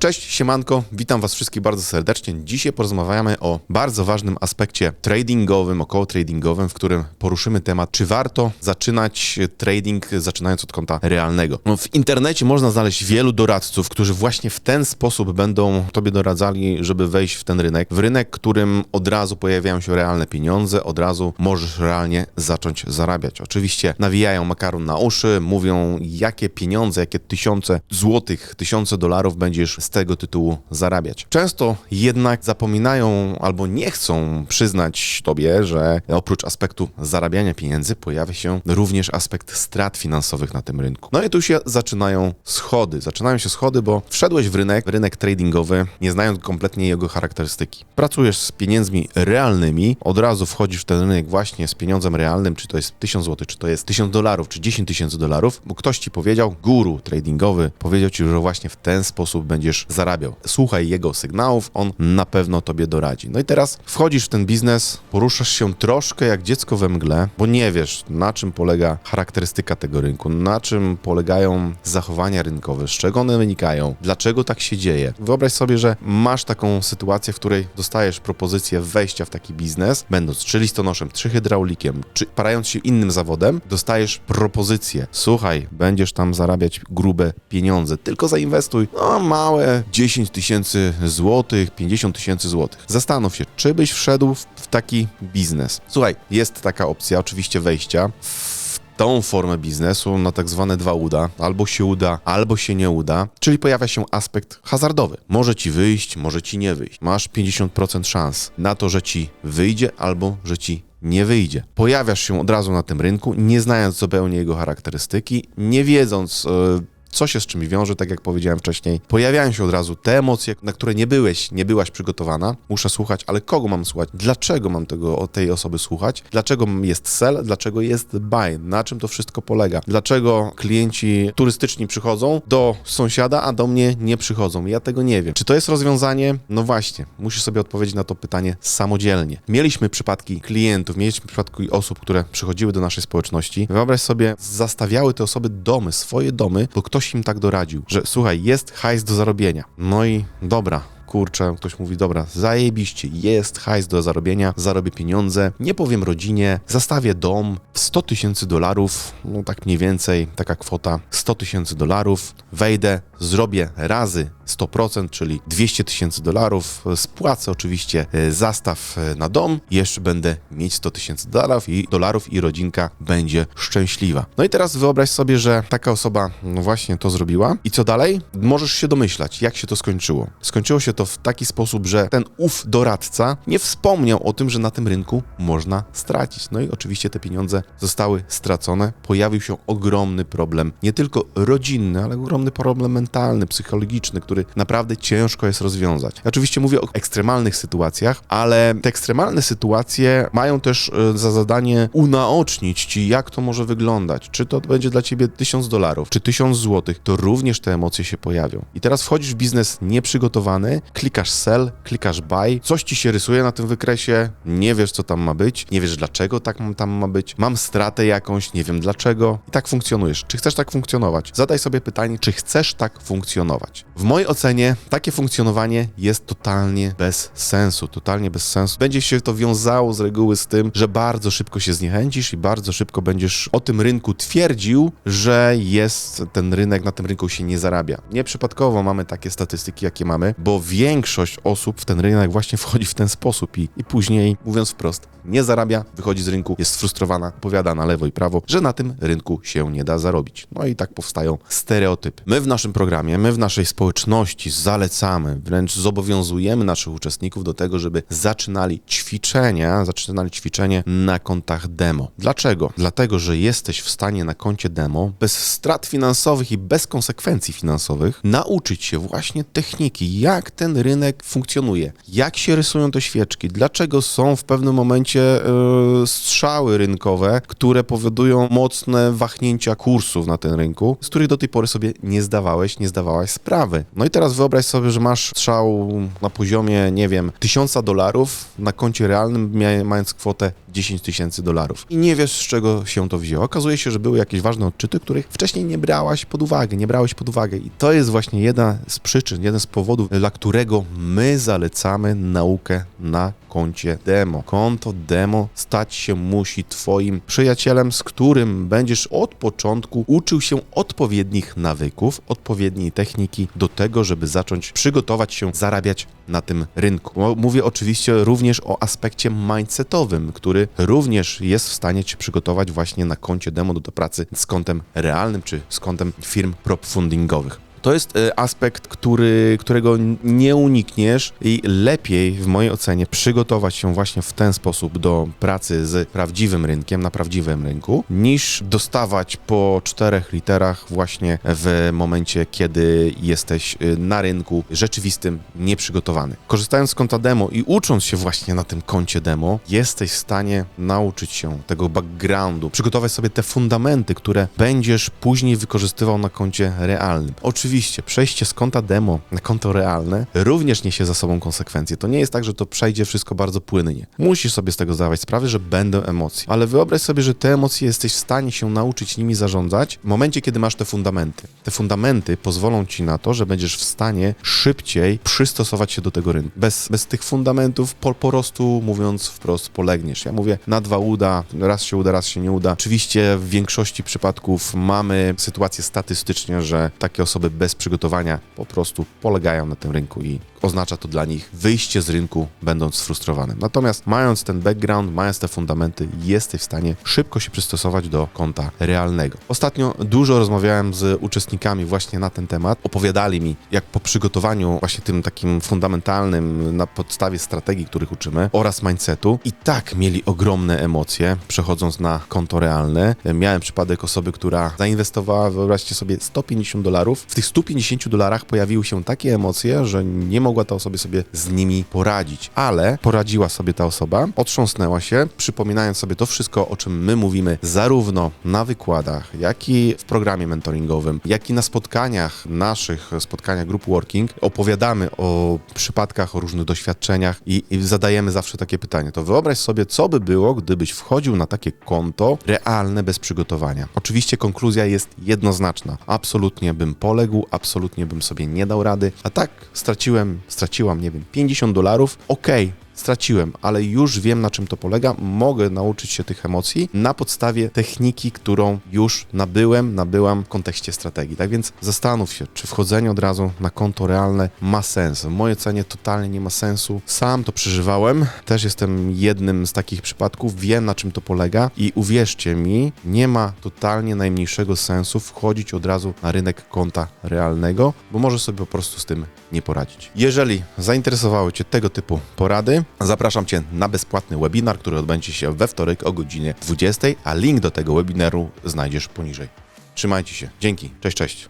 Cześć, siemanko, witam was wszystkich bardzo serdecznie. Dzisiaj porozmawiamy o bardzo ważnym aspekcie tradingowym, około tradingowym, w którym poruszymy temat, czy warto zaczynać trading zaczynając od konta realnego. No, w internecie można znaleźć wielu doradców, którzy właśnie w ten sposób będą tobie doradzali, żeby wejść w ten rynek. W rynek, którym od razu pojawiają się realne pieniądze, od razu możesz realnie zacząć zarabiać. Oczywiście nawijają makaron na uszy, mówią jakie pieniądze, jakie tysiące złotych, tysiące dolarów będziesz z tego tytułu zarabiać. Często jednak zapominają albo nie chcą przyznać tobie, że oprócz aspektu zarabiania pieniędzy pojawia się również aspekt strat finansowych na tym rynku. No i tu się zaczynają schody. Zaczynają się schody, bo wszedłeś w rynek, rynek tradingowy, nie znając kompletnie jego charakterystyki. Pracujesz z pieniędzmi realnymi, od razu wchodzisz w ten rynek właśnie z pieniądzem realnym, czy to jest 1000 zł, czy to jest 1000 dolarów, czy 10 tysięcy dolarów, bo ktoś ci powiedział, guru tradingowy, powiedział ci, że właśnie w ten sposób będziesz zarabiał. Słuchaj jego sygnałów, on na pewno tobie doradzi. No i teraz wchodzisz w ten biznes, poruszasz się troszkę jak dziecko we mgle, bo nie wiesz, na czym polega charakterystyka tego rynku, na czym polegają zachowania rynkowe, z czego one wynikają, dlaczego tak się dzieje. Wyobraź sobie, że masz taką sytuację, w której dostajesz propozycję wejścia w taki biznes, będąc czy listonoszem, czy hydraulikiem, czy parając się innym zawodem, dostajesz propozycję. Słuchaj, będziesz tam zarabiać grube pieniądze, tylko zainwestuj. No, małe 10 tysięcy złotych, 50 tysięcy złotych. Zastanów się, czy byś wszedł w, taki biznes. Słuchaj, jest taka opcja oczywiście wejścia w tą formę biznesu na tak zwane dwa uda. Albo się uda, albo się nie uda, czyli pojawia się aspekt hazardowy. Może ci wyjść, może ci nie wyjść. Masz 50% szans na to, że ci wyjdzie, albo że ci nie wyjdzie. Pojawiasz się od razu na tym rynku, nie znając zupełnie jego charakterystyki, nie wiedząc. Yy, co się z czym wiąże, tak jak powiedziałem wcześniej. Pojawiają się od razu te emocje, na które nie byłeś, nie byłaś przygotowana. Muszę słuchać, ale kogo mam słuchać? Dlaczego mam tego, tej osoby słuchać? Dlaczego jest sell? Dlaczego jest buy? Na czym to wszystko polega? Dlaczego klienci turystyczni przychodzą do sąsiada, a do mnie nie przychodzą? Ja tego nie wiem. Czy to jest rozwiązanie? No właśnie, musisz sobie odpowiedzieć na to pytanie samodzielnie. Mieliśmy przypadki klientów, mieliśmy przypadki osób, które przychodziły do naszej społeczności. Wyobraź sobie, zastawiały te osoby domy, swoje domy, bo ktoś im tak doradził, że słuchaj, jest hajs do zarobienia. No i dobra, kurczę, ktoś mówi, dobra, zajebiście, jest hajs do zarobienia, zarobię pieniądze, nie powiem rodzinie, zastawię dom w 100 tysięcy dolarów, no tak mniej więcej, taka kwota, 100 tysięcy dolarów, wejdę, zrobię razy 100%, czyli 200 tysięcy dolarów, spłacę oczywiście e, zastaw e, na dom, jeszcze będę mieć 100 tysięcy dolarów i, dolarów i rodzinka będzie szczęśliwa. No i teraz wyobraź sobie, że taka osoba no właśnie to zrobiła i co dalej? Możesz się domyślać, jak się to skończyło. Skończyło się to w taki sposób, że ten ów doradca nie wspomniał o tym, że na tym rynku można stracić. No i oczywiście te pieniądze zostały stracone. Pojawił się ogromny problem, nie tylko rodzinny, ale ogromny problem mentalny, psychologiczny, który naprawdę ciężko jest rozwiązać. Ja oczywiście mówię o ekstremalnych sytuacjach, ale te ekstremalne sytuacje mają też e, za zadanie unaocznić ci, jak to może wyglądać. Czy to będzie dla ciebie 1000 dolarów, czy 1000 złotych, to również te emocje się pojawią. I teraz wchodzisz w biznes nieprzygotowany, klikasz sell, klikasz buy, coś ci się rysuje na tym wykresie, nie wiesz co tam ma być, nie wiesz dlaczego tak tam ma być, mam stratę jakąś, nie wiem dlaczego i tak funkcjonujesz. Czy chcesz tak funkcjonować? Zadaj sobie pytanie, czy chcesz tak funkcjonować? W mojej ocenie takie funkcjonowanie jest totalnie bez sensu, totalnie bez sensu. Będzie się to wiązało z reguły z tym, że bardzo szybko się zniechęcisz i bardzo szybko będziesz o tym rynku twierdził, że jest ten rynek, na tym rynku się nie zarabia. Nieprzypadkowo mamy takie statystyki, jakie mamy, bo większość osób w ten rynek właśnie wchodzi w ten sposób i, i później, mówiąc wprost, nie zarabia, wychodzi z rynku, jest sfrustrowana, powiada na lewo i prawo, że na tym rynku się nie da zarobić. No i tak powstają stereotypy. My w naszym programie, my w naszej społeczności zalecamy, wręcz zobowiązujemy naszych uczestników do tego, żeby zaczynali ćwiczenia, zaczynali ćwiczenie na kontach demo. Dlaczego? Dlatego, że jesteś w stanie na koncie demo bez strat finansowych i bez konsekwencji finansowych nauczyć się właśnie techniki, jak ten ten rynek funkcjonuje, jak się rysują te świeczki, dlaczego są w pewnym momencie e, strzały rynkowe, które powodują mocne wahnięcia kursów na tym rynku, z których do tej pory sobie nie zdawałeś, nie zdawałaś sprawy. No i teraz wyobraź sobie, że masz strzał na poziomie, nie wiem, tysiąca dolarów na koncie realnym, mając kwotę 10 tysięcy dolarów. I nie wiesz, z czego się to wzięło. Okazuje się, że były jakieś ważne odczyty, których wcześniej nie brałaś pod uwagę, nie brałeś pod uwagę. I to jest właśnie jedna z przyczyn, jeden z powodów, dla którego my zalecamy naukę na koncie demo. Konto demo stać się musi twoim przyjacielem, z którym będziesz od początku uczył się odpowiednich nawyków, odpowiedniej techniki do tego, żeby zacząć przygotować się, zarabiać na tym rynku. Mówię oczywiście również o aspekcie mindsetowym, który również jest w stanie cię przygotować właśnie na koncie demo do, pracy z kontem realnym czy z kontem firm propfundingowych. To jest e, aspekt, który, którego nie unikniesz i lepiej w mojej ocenie przygotować się właśnie w ten sposób do pracy z prawdziwym rynkiem, na prawdziwym rynku, niż dostawać po czterech literach właśnie w momencie, kiedy jesteś e, na rynku rzeczywistym nieprzygotowany. Korzystając z konta demo i ucząc się właśnie na tym koncie demo, jesteś w stanie nauczyć się tego backgroundu, przygotować sobie te fundamenty, które będziesz później wykorzystywał na koncie realnym. Oczywiście przejście z konta demo na konto realne również niesie za sobą konsekwencje. To nie jest tak, że to przejdzie wszystko bardzo płynnie. Musisz sobie z tego zdawać sprawę, że będą emocje. Ale wyobraź sobie, że te emocje jesteś w stanie się nauczyć nimi zarządzać w momencie, kiedy masz te fundamenty. Te fundamenty pozwolą ci na to, że będziesz w stanie szybciej przystosować się do tego rynku. Bez, bez tych fundamentów po, po prostu, mówiąc wprost, polegniesz. Ja mówię, na dwa uda, raz się uda, raz się nie uda. Oczywiście w większości przypadków mamy sytuację statystycznie, że takie osoby bez przygotowania po prostu polegają na tym rynku i oznacza to dla nich wyjście z rynku, będąc sfrustrowanym. Natomiast mając ten background, mając te fundamenty, jesteś w stanie szybko się przystosować do konta realnego. Ostatnio dużo rozmawiałem z uczestnikami właśnie na ten temat. Opowiadali mi, jak po przygotowaniu właśnie tym takim fundamentalnym, na podstawie strategii, których uczymy, oraz mindsetu, i tak mieli ogromne emocje, przechodząc na konto realne. Miałem przypadek osoby, która zainwestowała, wyobraźcie sobie, 150 dolarów. W tych 150 dolarach pojawiły się takie emocje, że nie mogła ta osoba sobie z nimi poradzić, ale poradziła sobie ta osoba, otrząsnęła się, przypominając sobie to wszystko, o czym my mówimy, zarówno na wykładach, jak i w programie mentoringowym, jak i na spotkaniach naszych, spotkaniach group working, opowiadamy o przypadkach, o różnych doświadczeniach i, i zadajemy zawsze takie pytanie. To wyobraź sobie, co by było, gdybyś wchodził na takie konto realne bez przygotowania. Oczywiście konkluzja jest jednoznaczna. Absolutnie bym poległ, absolutnie bym sobie nie dał rady, a tak straciłem, straciłam, nie wiem, 50 dolarów, okej, straciłem, ale już wiem na czym to polega, mogę nauczyć się tych emocji na podstawie techniki, którą już nabyłem, nabyłam w kontekście strategii. Tak więc zastanów się, czy wchodzenie od razu na konto realne ma sens. W mojej ocenie totalnie nie ma sensu. Sam to przeżywałem, też jestem jednym z takich przypadków, wiem na czym to polega i uwierzcie mi, nie ma totalnie najmniejszego sensu wchodzić od razu na rynek konta realnego, bo możesz sobie po prostu z tym nie poradzić. Jeżeli zainteresowały Cię tego typu porady, zapraszam Cię na bezpłatny webinar, który odbędzie się we wtorek o godzinie 20, a link do tego webinaru znajdziesz poniżej. Trzymajcie się. Dzięki. Cześć, cześć.